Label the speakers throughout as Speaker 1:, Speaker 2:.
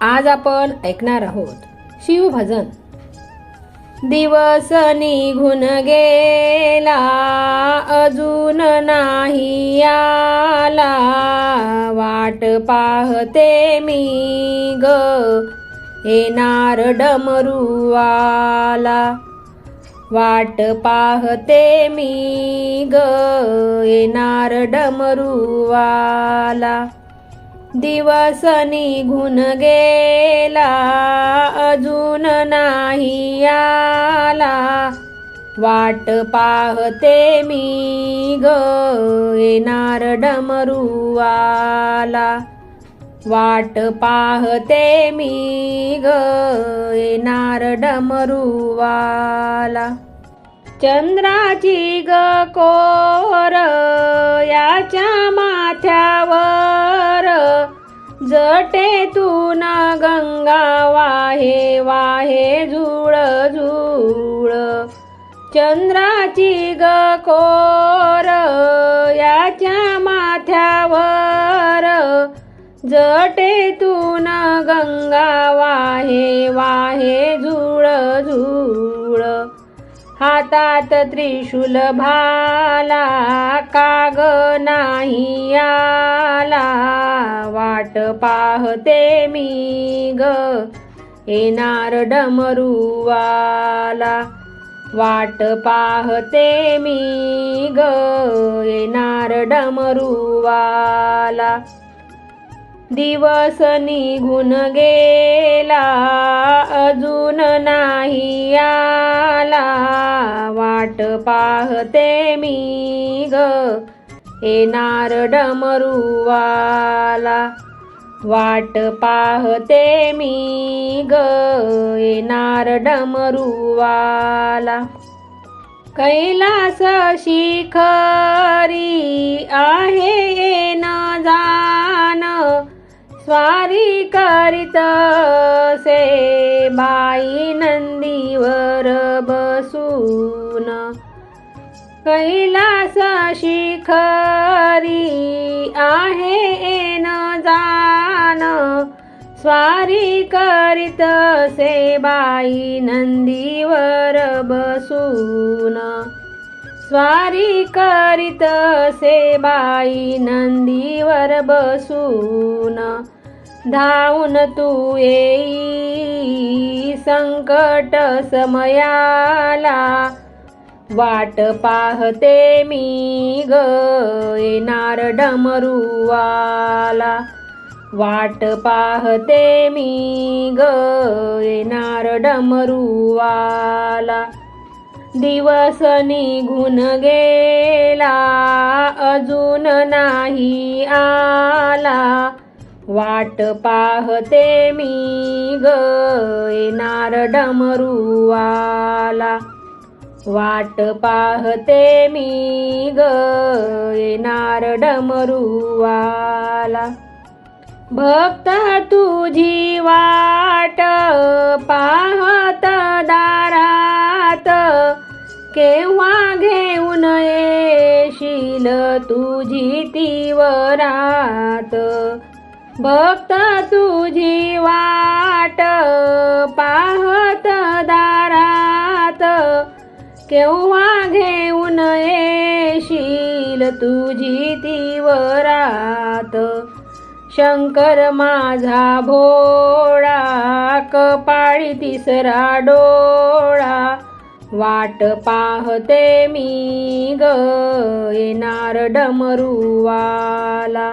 Speaker 1: आज आपण ऐकणार आहोत शिवभजन. दिवस निघून गेला अजून नाही आला. वाट पाहते मी ग येणार डमरुवाला. वाट पाहते मी ग येणार डमरुवाला. दिवस निघून गेला अजून नाही आला. वाट पाहते मी ग येणार डमरुवाला. वाट पाहते मी ग येणार डमरुवाला. चंद्राची ग कोर याच्या माथ्यावर जटेतून गंगा वाहे वाहे झुळ झुळ चंद्राची ग कोर याच्या माथ्यावर. जटेतून गंगा वाहे वाहे हातात त्रिशूल भाला काग नाही आला. वाट पाहते मी ग येणार डमरुवाला. वाट पाहते मी ग येणार डमरुवाला. दिवस निघून गेला अजून नाही आला. वाट पाहते मी ग येणार डमरुवाला. वाट पाहते मी ग येणार डमरुवाला. कैलास शिखरी आहे न जाण स्वारी करीत से बाई नंदीवर बसून. कैलास शिखरी आहे न जान. स्वारी करीत से बाई नंदीवर बसून. स्वारी करीत से बाई नंदीवर बसून. धावून तू येई. संकट समयाला वाट पाहते मी ग. येणार डमरुवाला वाट पाहते मी ग. येणार डमरुवाला दिवस निघून गेला अजून नाही आला. वाट पाहते मी ग येणार डमरुवाला वाट पाहते मी ग येणार डमरुवाला भक्त तुझी वाट पाहत दारात केव्हा घेऊन येशील तुझी तीवरात भक्त तुझी वाट पाहत दारात. केव्हा घेऊन येशील तुझी तीवरात? शंकर माझा भोळा कपाळी तिसरा डोळा. वाट पाहते मी ग येणार डमरुवाला.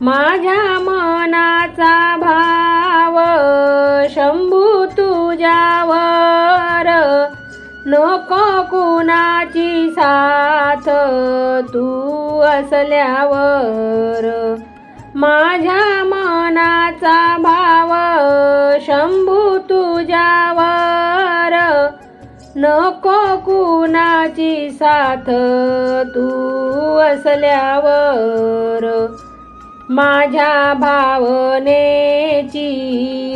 Speaker 1: माझ्या मनाचा भाव शंभू तुझ्यावर. नको कुणाची साथ तू असल्यावर. माझ्या मनाचा भाव शंभू तुझ्यावर. नको कुणाची साथ तू असल्यावर. माझ्या भावनेची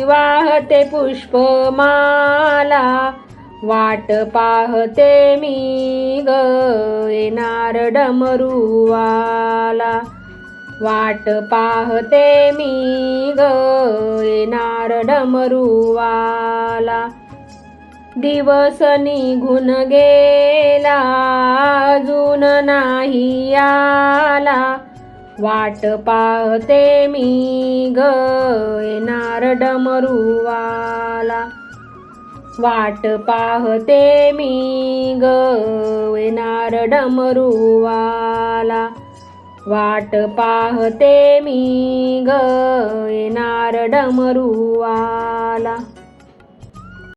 Speaker 1: वाहते पुष्पमाला. वाट पाहते मी ग येणार डमरुवाला. वाट पाहते मी ग येणार डमरुवाला. दिवस निघून गेला अजून नाही आला. वाट पाहते मी ग येणार डमरुवाला वाट पाहते मी ग येणार डमरुवाला वाट पाहते मी ग येणार डमरुवाला